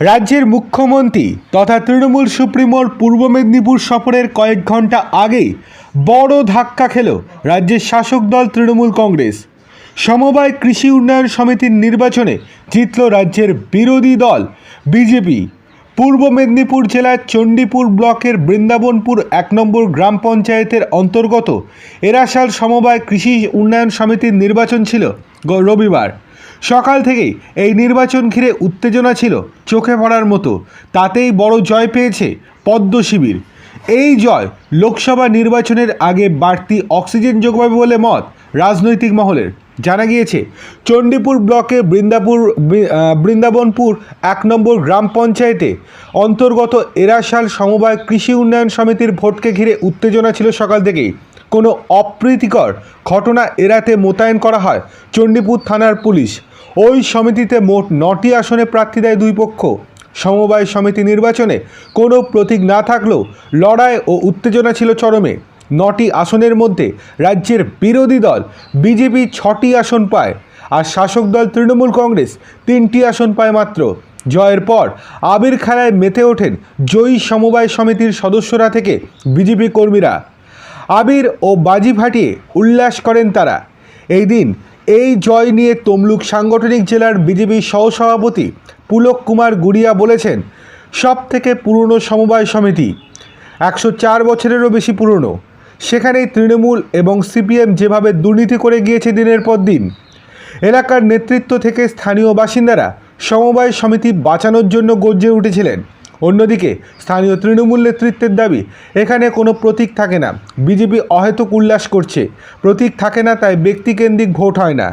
রাজ্যের মুখ্যমন্ত্রী তথা তৃণমূল সুপ্রিমোর পূর্ব মেদিনীপুর সফরের কয়েক ঘণ্টা আগেই বড় ধাক্কা খেল রাজ্যের শাসক দল তৃণমূল কংগ্রেস। সমবায় কৃষি উন্নয়ন সমিতির নির্বাচনে জিতল রাজ্যের বিরোধী দল বিজেপি। পূর্ব মেদিনীপুর জেলার চণ্ডীপুর ব্লকের বৃন্দাবনপুর এক নম্বর গ্রাম পঞ্চায়েতের অন্তর্গত এরাশাল সমবায় কৃষি উন্নয়ন সমিতির নির্বাচন ছিল রবিবার। সকাল থেকেই এই নির্বাচন ঘিরে উত্তেজনা ছিল চোখে পড়ার মতো। তাতেই বড় জয় পেয়েছে পদ্ম শিবির। এই জয় লোকসভা নির্বাচনের আগে বাড়তি অক্সিজেন যোগাবে বলে মত রাজনৈতিক মহলের। জানা গিয়েছে, চণ্ডীপুর ব্লকে বৃন্দাপুর বৃন্দাবনপুর এক নম্বর গ্রাম পঞ্চায়েতে অন্তর্গত এরাশাল সমবায় কৃষি উন্নয়ন সমিতির ভোটকে ঘিরে উত্তেজনা ছিল সকাল থেকেই। কোনো অপ্রীতিকর ঘটনা এড়াতে মোতায়েন করা হয় চণ্ডীপুর থানার পুলিশ। ওই সমিতিতে মোট নটি আসনে প্রার্থী দেয় দুই পক্ষ। সমবায় সমিতি নির্বাচনে কোনো প্রতীক না থাকলেও লড়াই ও উত্তেজনা ছিল চরমে। নটি আসনের মধ্যে রাজ্যের বিরোধী দল বিজেপি ছটি আসন পায় আর শাসক দল তৃণমূল কংগ্রেস তিনটি আসন পায় মাত্র। জয়ের পর আবির খেলায় মেতে ওঠেন জয়ী সমবায় সমিতির সদস্যরা থেকে বিজেপি কর্মীরা। আবির ও বাজি ফাটিয়ে উল্লাস করেন তারা। এই দিন এই জয় নিয়ে তমলুক সাংগঠনিক জেলার বিজেপি সহসভাপতি পুলক কুমার গুড়িয়া বলেছেন সব থেকে পুরনো সমবায় সমিতি একশো চার বছরেরও বেশি পুরনো। সেখানেই তৃণমূল এবং সিপিএম যেভাবে দুর্নীতি করে গিয়েছে দিনের পর দিন, এলাকার নেতৃত্ব থেকে স্থানীয় বাসিন্দারা সমবায় সমিতি বাঁচানোর জন্য গর্জে উঠেছিলেন। অন্যদিকে স্থানীয় তৃণমূল নেতৃত্বের দাবি, এখানে কোনো প্রতীক থাকে না। বিজেপি অহেতুক উল্লাস করছে। প্রতীক থাকে না, তাই ব্যক্তিকেন্দ্রিক ভোট হয় না।